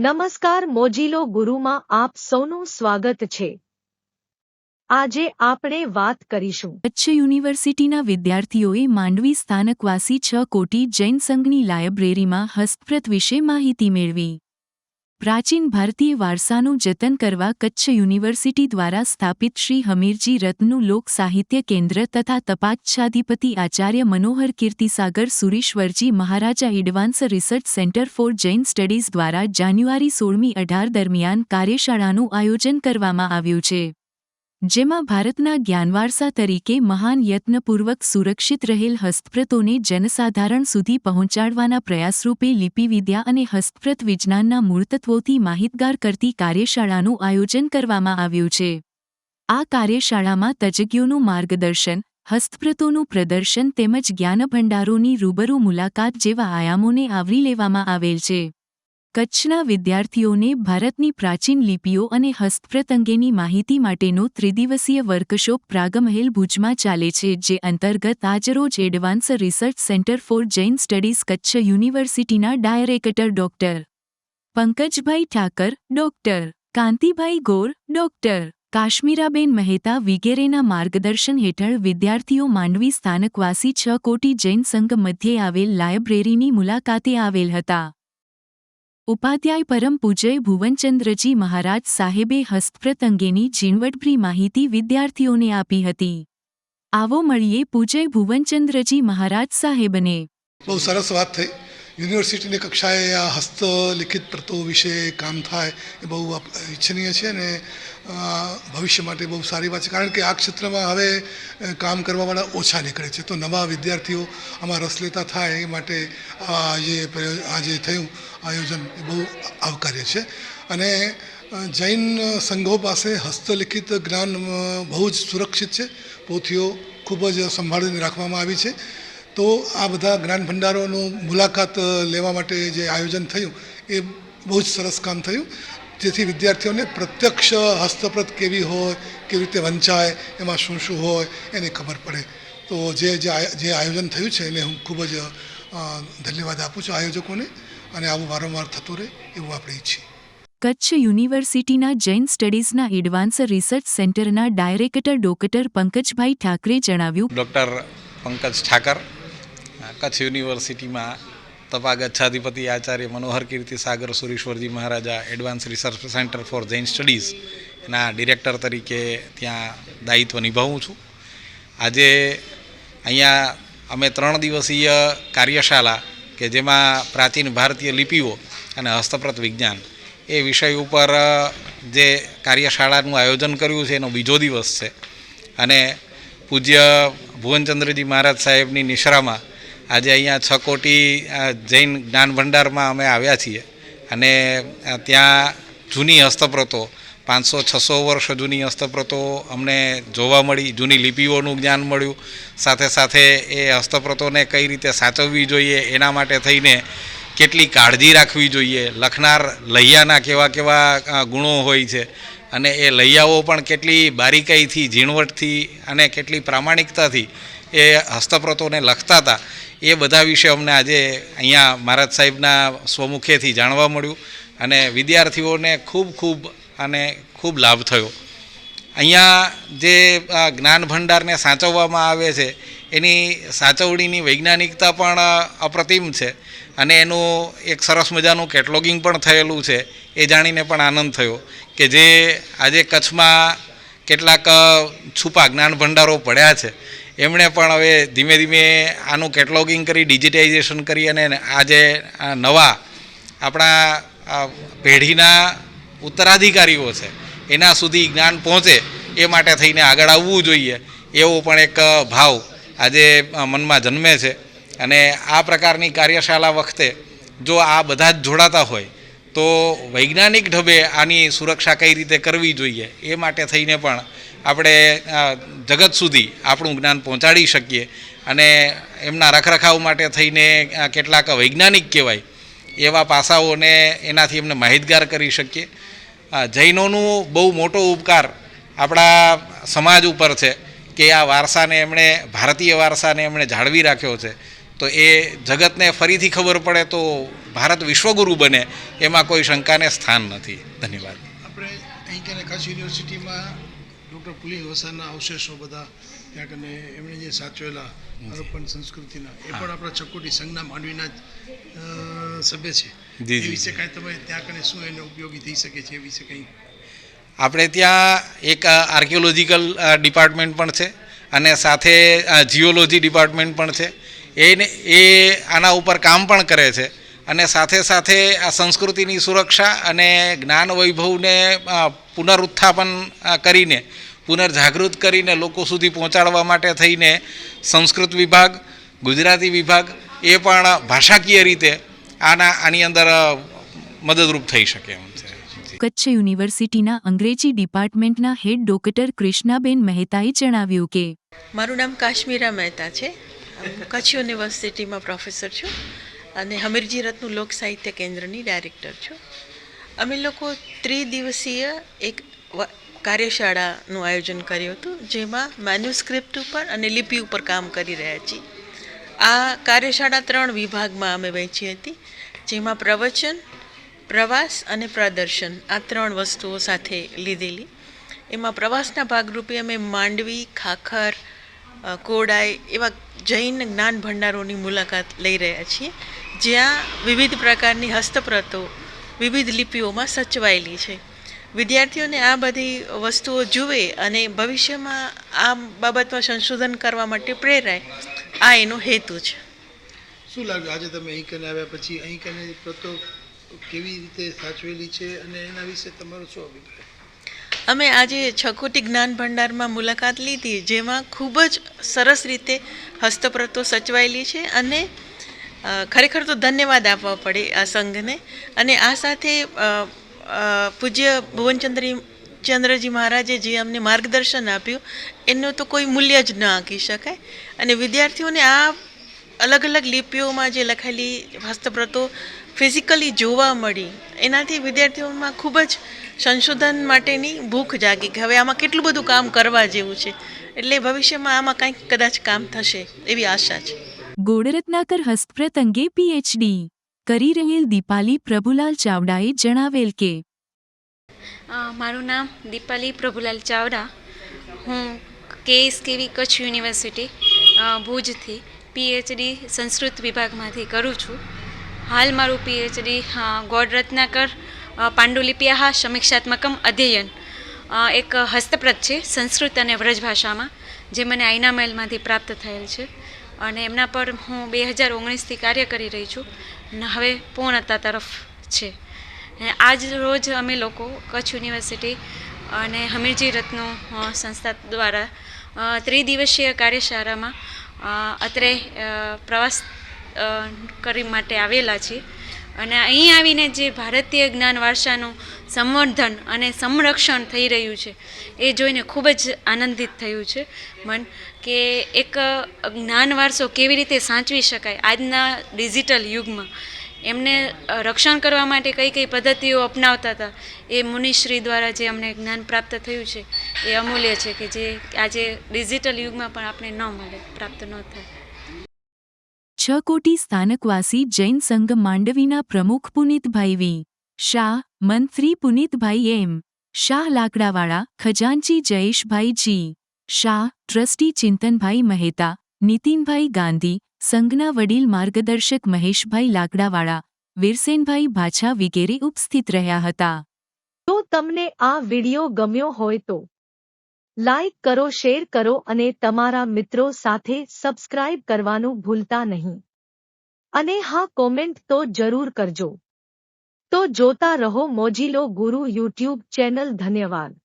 નમસ્કાર મોજીલો ગુરુમાં આપ સૌનું સ્વાગત છે આજે આપણે વાત કરીશું કચ્છ યુનિવર્સિટીના વિદ્યાર્થીઓએ માંડવી સ્થાનકવાસી છ કોટી જૈન સંઘની લાયબ્રેરીમાં હસ્તપ્રત વિશે માહિતી મેળવી પ્રાચીન ભારતીય વારસાનું જતન કરવા કચ્છ યુનિવર્સિટી દ્વારા સ્થાપિત શ્રી હમીરજી રત્નનું લોક સાહિત્ય કેન્દ્ર તથા તપાચ્છાધિપતિ Acharya Manohar Kirtisagar Surishwarji Maharaja advance research centre for Jain studies દ્વારા જાન્યુઆરી સોળમી અઢાર દરમિયાન કાર્યશાળાનું આયોજન કરવામાં આવ્યું છે. જેમાં ભારતના જ્ઞાનવારસા તરીકે મહાન યત્નપૂર્વક સુરક્ષિત રહેલ હસ્તપ્રતોને જનસાધારણ સુધી પહોંચાડવાના પ્રયાસરૂપે લિપિવિદ્યા અને હસ્તપ્રત વિજ્ઞાનના મૂળતત્વોથી માહિતગાર કરતી કાર્યશાળાનું આયોજન કરવામાં આવ્યું છે. આ કાર્યશાળામાં તજજ્ઞોનું માર્ગદર્શન, હસ્તપ્રતોનું પ્રદર્શન તેમજ જ્ઞાનભંડારોની રૂબરૂ મુલાકાત જેવા આયામોને આવરી લેવામાં આવેલ છે. કચ્છના વિદ્યાર્થીઓને ભારતની પ્રાચીન લિપિઓ અને હસ્તપ્રત અંગેની માહિતી માટેનો ત્રિદિવસીય વર્કશોપ પ્રાગમહેલ ભુજમાં ચાલે છે, જે અંતર્ગત આજરોજ advance research centre for Jain studies Kutch યુનિવર્સિટીના director doctor Pankajbhai Thakar, doctor Kantibhai Gor, doctor Kashmiraben Mehta વિગેરેના માર્ગદર્શન હેઠળ વિદ્યાર્થીઓ માંડવી સ્થાનકવાસી છ કોટી જૈન સંઘ મધ્યે આવેલ લાયબ્રેરીની મુલાકાતે આવેલ હતા. ઉપાધ્યાય પરમ પૂજય ભુવનચંદ્રજી મહારાજ સાહેબે હસ્તપ્રત અંગેની ઝીણવટભરી માહિતી વિદ્યાર્થીઓને આપી હતી. આવો મળીએ પૂજય ભુવનચંદ્રજી મહારાજ સાહેબને. બહુ સરસ વાત થઈ. યુનિવર્સિટીની કક્ષાએ આ હસ્તલિખિત પ્રતો વિશે કામ થાય એ બહુ ઈચ્છનીય છે અને ભવિષ્ય માટે બહુ સારી વાત છે. કારણ કે આ ક્ષેત્રમાં હવે કામ કરવાવાળા ઓછા નીકળે છે. તો નવા વિદ્યાર્થીઓ આમાં રસ લેતા થાય એ માટે આ જે આ જે થયું, આયોજન એ બહુ આવકાર્ય છે. અને જૈન સંઘો પાસે હસ્તલિખિત જ્ઞાન બહુ જ સુરક્ષિત છે. પોથીઓ ખૂબ જ સંભાળીને રાખવામાં આવી છે. તો આ બધા જ્ઞાન ભંડારોનું મુલાકાત લેવા માટે જે આયોજન થયું એ બહુ જ સરસ કામ થયું. જેથી વિદ્યાર્થીઓને પ્રત્યક્ષ હસ્તપ્રત કેવી હોય કેવી રીતે વંચાય એમાં શું શું હોય એની ખબર પડે. તો જે જે આયોજન થયું છે એને હું ખૂબ જ ધન્યવાદ આપું છું આયોજકોને અને આવું વારંવાર થતું રહે એવું આપણે ઈચ્છીએ. કચ્છ યુનિવર્સિટીના જૈન સ્ટડીઝના એડવાન્સ રિસર્ચ સેન્ટરના ડાયરેક્ટર ડોક્ટર પંકજભાઈ ઠાકરે જણાવ્યું. ડોક્ટર પંકજ ઠાકર કચ્છ યુનિવર્સિટીમાં તપાગચ્છાધિપતિ Acharya Manohar Kirti Sagar Sureshwarji Maharaja advance research centre for Jain studies એના ડિરેક્ટર તરીકે ત્યાં દાયિત્વ નિભાવું છું. આજે અહીંયા અમે ત્રણ દિવસીય કાર્યશાળા કે જેમાં પ્રાચીન ભારતીય લિપિઓ અને હસ્તપ્રત વિજ્ઞાન એ વિષય ઉપર જે કાર્યશાળાનું આયોજન કર્યું છે એનો બીજો દિવસ છે. અને પૂજ્ય ભુવનચંદ્રજી મહારાજ સાહેબની નિશ્રામાં આજે અહીંયા છ કોટી જૈન જ્ઞાન ભંડારમાં અમે આવ્યા છીએ. અને ત્યાં જૂની હસ્તપ્રતો, પાંચસો છસો વર્ષ જૂની હસ્તપ્રતો અમને જોવા મળી, જૂની લિપિઓનું જ્ઞાન મળ્યું. સાથે સાથે એ હસ્તપ્રતોને કઈ રીતે સાચવવી જોઈએ એના માટે થઈને કેટલી કાળજી રાખવી જોઈએ. લખનાર લૈયાના કેવા કેવા ગુણો હોય છે. અને એ લૈયાઓ પણ કેટલી બારીકાઈથી, ઝીણવટથી અને કેટલી પ્રામાણિકતાથી એ હસ્તપ્રતોને લખતા હતા. એ બધા વિશે અમને આજે અહીંયા મહારાજ સાહેબના સ્વમુખેથી જાણવા મળ્યું અને વિદ્યાર્થીઓને ખૂબ ખૂબ અને ખૂબ લાભ થયો. અહીંયા જે જ્ઞાન ભંડારને સાચવવામાં આવે છે, એની સાચવણીની વૈજ્ઞાનિકતા પણ અપ્રતિમ છે અને એનું એક સરસ મજાનું કેટલોગિંગ પણ થયેલું છે, એ જાણીને પણ આનંદ થયો કે જે આજે કચ્છમાં કેટલાક છુપા જ્ઞાન ભંડારો પડ્યા છે. એમણે પણ હવે ધીમે ધીમે આનું કેટલોગિંગ કરી ડિજિટાઇઝેશન કરી અને આજે નવા આપણા પેઢીના ઉત્તરાધિકારીઓ છે, એના સુધી જ્ઞાન પહોંચે એ માટે થઈને આગળ આવવું જોઈએ એવો પણ એક ભાવ આજે મનમાં જન્મે છે. અને આ પ્રકારની કાર્યશાળા વખતે જો આ બધા જ જોડાતા હોય તો વૈજ્ઞાનિક ઢબે આની સુરક્ષા કઈ રીતે કરવી જોઈએ એ માટે થઈને પણ આપણે જગત સુધી આપણું જ્ઞાન પહોંચાડી શકીએ. અને એમના રખરખાવ માટે થઈને કેટલાક વૈજ્ઞાનિક કહેવાય, એવા પાસાઓને એનાથી એમને માહિતગાર કરી શકીએ. જૈનોનું બહુ મોટો ઉપકાર આપણા સમાજ ઉપર છે કે આ વારસાને એમણે, ભારતીય વારસાને એમણે જાળવી રાખ્યો છે. તો એ જગતને ફરીથી ખબર પડે તો ભારત વિશ્વગુરુ બને, એમાં કોઈ શંકાને સ્થાન નથી. ધન્યવાદ. આપણે અહીં કચ્છ યુનિવર્સિટીમાં ડૉક્ટર પુલિન વસાના અવશેષો બધા ત્યાં કને એમણે જે સાચવેલા હડપ્પન સંસ્કૃતિના એ પણ આપણા ચકોટી સંઘના માંડવીના જ સભ્ય છે. એ વિશે કાંઈ તમે ત્યાં કને શું એને ઉપયોગી થઈ શકે છે એ વિશે કંઈ? આપણે ત્યાં એક આર્કિયોલોજીકલ ડિપાર્ટમેન્ટ પણ છે અને સાથે જીઓલોજી ડિપાર્ટમેન્ટ પણ છે. એને એ આના ઉપર કામ પણ કરે છે અને સાથે સાથે આ સંસ્કૃતિની સુરક્ષા અને જ્ઞાન વૈભવને પુનરુત્થાપન કરીને પુનર્જાગૃત કરીને લોકો સુધી પહોંચાડવા માટે થઈને સંસ્કૃત વિભાગ ગુજરાતી વિભાગ એ પણ ભાષાકીય રીતે આના આની અંદર મદદરૂપ થઈ શકે એમ છે. કચ્છ યુનિવર્સિટીના અંગ્રેજી ડિપાર્ટમેન્ટના હેડ ડોક્ટર કૃષ્ણાબેન મહેતાએ જણાવ્યું કે મારું નામ કાશ્મીરા મહેતા છે. કચ્છ યુનિવર્સિટીમાં પ્રોફેસર છું અને હમીરજી રત્નું લોક સાહિત્ય કેન્દ્રની ડાયરેક્ટર છું. અમે લોકો ત્રિદિવસીય એક કાર્યશાળાનું આયોજન કર્યું હતું, જેમાં મેન્યુસ્ક્રિપ્ટ ઉપર અને લિપિ ઉપર કામ કરી રહ્યા છીએ. આ કાર્યશાળા ત્રણ વિભાગમાં અમે વહેંચી હતી, જેમાં પ્રવચન, પ્રવાસ અને પ્રદર્શન, આ ત્રણ વસ્તુઓ સાથે લીધેલી. એમાં પ્રવાસના ભાગરૂપે અમે માંડવી, ખાખર કોડાઈ એવા જૈન જ્ઞાન ભંડારોની મુલાકાત લઈ રહ્યા છીએ, જ્યાં વિવિધ પ્રકારની હસ્તપ્રતો વિવિધ લિપિઓમાં સચવાયેલી છે. વિદ્યાર્થીઓને આ બધી વસ્તુઓ જુએ અને ભવિષ્યમાં આ બાબતમાં સંશોધન કરવા માટે પ્રેરાય આ એનો હેતુ છે. શું લાગ્યું આજે તમે અહીં કને આવ્યા પછી અહીં કને પ્રતો કેવી રીતે સાચવેલી છે અને એના વિશે તમારો શું અભિપ્રાય? અમે આજે છકોટી જ્ઞાન ભંડારમાં મુલાકાત લીધી જેમાં ખૂબ જ સરસ રીતે હસ્તપ્રતો સચવાયેલી છે અને ખરેખર તો ધન્યવાદ આપવા પડે આ સંઘને. અને આ સાથે પૂજ્ય ભુવનચંદ્રી, ચંદ્રજી મહારાજે જે અમને માર્ગદર્શન આપ્યું, એનું તો કોઈ મૂલ્ય જ ન આંકી શકાય. અને વિદ્યાર્થીઓને આ અલગ અલગ લિપિઓમાં જે લખાયેલી હસ્તપ્રતો ફિઝિકલી જોવા મળી, એનાથી વિદ્યાર્થીઓમાં ખૂબ જ સંશોધન માટેની ભૂખ જાગી કે હવે આમાં કેટલું બધું કામ કરવા જેવું છે. એટલે ભવિષ્યમાં આમાં કંઈક કદાચ કામ થશે એવી આશા છે. ગોળરત્નાકર હસ્તપ્રત અંગે પીએચડી કરી રહેલ દીપાલી પ્રભુલાલ ચાવડાએ જણાવેલ કે મારું નામ દીપાલી પ્રભુલાલ ચાવડા. હું કેએસકેવી કચ્છ યુનિવર્સિટી ભુજથી પીએચડી સંસ્કૃત વિભાગમાંથી કરું છું. હાલ મારું પીએચડી ગોડ રત્નાકર પાંડુલિપિયા સમીક્ષાત્મકમ અધ્યયન. એક હસ્તપ્રત છે સંસ્કૃત અને વ્રજ ભાષામાં જે મને આઈના મહેલમાંથી પ્રાપ્ત થયેલ છે. અને એમના પર હું બે હજાર ઓગણીસથી કાર્ય કરી રહી છું. અને હવે પૂર્ણતા તરફ છે. આજ રોજ અમે લોકો કચ્છ યુનિવર્સિટી અને હમીરજી રત્નો સંસ્થા દ્વારા ત્રિદિવસીય કાર્યશાળામાં અત્રે પ્રવાસ કરી માટે આવેલા છીએ. અને અહીં આવીને જે ભારતીય જ્ઞાન વારસાનું સંવર્ધન અને સંરક્ષણ થઈ રહ્યું છે, એ જોઈને ખૂબ જ આનંદિત થયું છે મન કે એક જ્ઞાન વારસો કેવી રીતે સાચવી શકાય આજના ડિજિટલ યુગમાં. એમને રક્ષણ કરવા માટે કઈ કઈ પદ્ધતિઓ અપનાવતા હતા, એ મુનિશ્રી દ્વારા જે અમને જ્ઞાન પ્રાપ્ત થયું છે, એ અમૂલ્ય છે કે જે આજે ડિજિટલ યુગમાં પણ આપણે ન મળે, પ્રાપ્ત ન થાય. છ કોટી સ્થાનકવાસી જૈન સંઘ માંડવીના પ્રમુખ પુનિતભાઈ વી. શાહ, મંત્રી પુનિતભાઈ એમ. શાહ લાકડાવાળા ખજાનચી જયેશભાઈ જી. શાહ, ટ્રસ્ટી ચિંતનભાઈ મહેતા, નીતિનભાઈ ગાંધી, સંઘના વડીલ માર્ગદર્શક મહેશભાઈ લાકડાવાળા, વીરસેનભાઈ ભાછા વિગેરે ઉપસ્થિત રહ્યા હતા. તો તમને આ વિડિયો ગમ્યો હોય તો લાઈક કરો શેર કરો અને તમારા મિત્રો સાથે સબસ્ક્રાઇબ કરવાનું ભૂલતા નહીં અને હા કોમેન્ટ તો જરૂર કરજો તો જોતા રહો મોજીલો ગુરુ યુટ્યુબ ચેનલ ધન્યવાદ